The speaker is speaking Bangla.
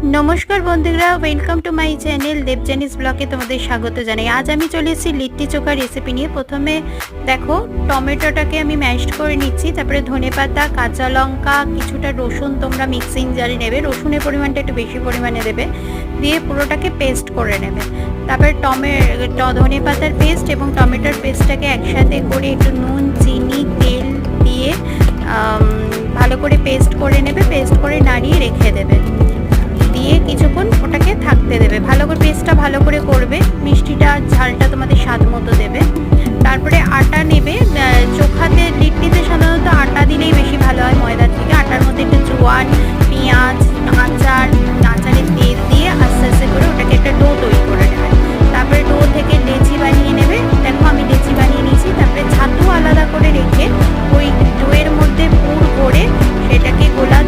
নমস্কার বন্ধুরা welcome to my channel Debjani's ব্লগে তোমাদের স্বাগত জানাই। আজ আমি চলে এসেছি লিট্টি চোখা রেসিপি নিয়ে। প্রথমে দেখো, টমেটোটাকে আমি ম্যাশড করে নিচ্ছি, তারপরে ধনেপাতা, কাঁচা লঙ্কা, কিছুটা রসুন তোমরা মিক্সিং জারে নেবে। রসুনের পরিমাণটা একটু বেশি পরিমাণে দেবে। দিয়ে পুরোটাকে পেস্ট করে নেবে। তারপরে টমে ধনে পাতার পেস্ট এবং টমেটোর পেস্টটাকে একসাথে করে একটু নুন, চিনি, তেল দিয়ে ভালো করে পেস্ট করে নেবে। পেস্ট করে নাড়িয়ে রেখে দেবে। থাকতে দেবে। ভালো করে পেস্টটা ভালো করে করবে। মিষ্টিটা ঝালটা তোমাদের স্বাদ মতো দেবে। তারপরে আটা নেবে। চোখাতে লিট্টিতে সাধারণত আটা দিলেই বেশি ভালো হয় ময়দার থেকে। আটার মধ্যে একটু জোয়ান, পেঁয়াজ, আচার আচারের তেল দিয়ে আস্তে আস্তে করে ওটাকে একটা ডো তৈরি করে নেবে। তারপরে ডো থেকে লেচি বানিয়ে নেবে। দেখো আমি লেচি বানিয়ে নিয়েছি। তারপরে ছাতু আলাদা করে রেখে ওই ডোয়ের মধ্যে পুর করে সেটাকে গোলা